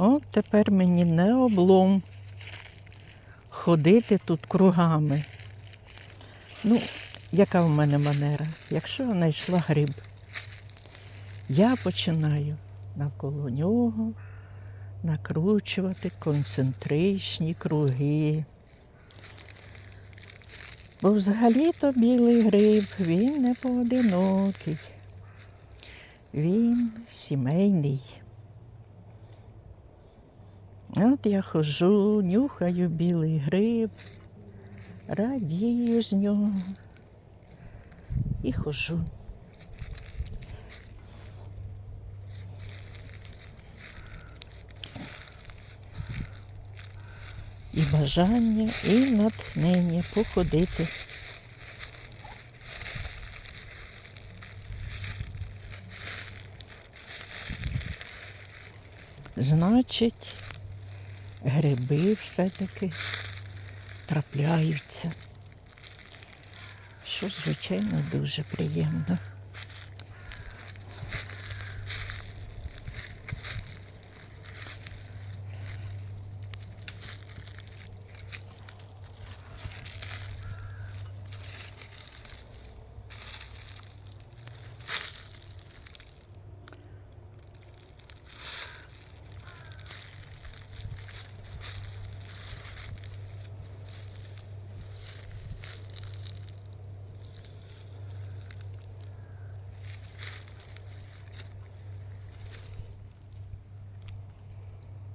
От тепер мені не облом ходити тут кругами. Ну, яка в мене манера? Якщо я знайшла гриб, я починаю навколо нього накручувати концентричні круги. Бо взагалі-то білий гриб, він не поодинокий. Він сімейний. От я хожу, нюхаю білий гриб, радію з нього і хожу. І бажання, і натхнення походити. Значить, гриби все-таки трапляються. Що, звичайно, дуже приємно.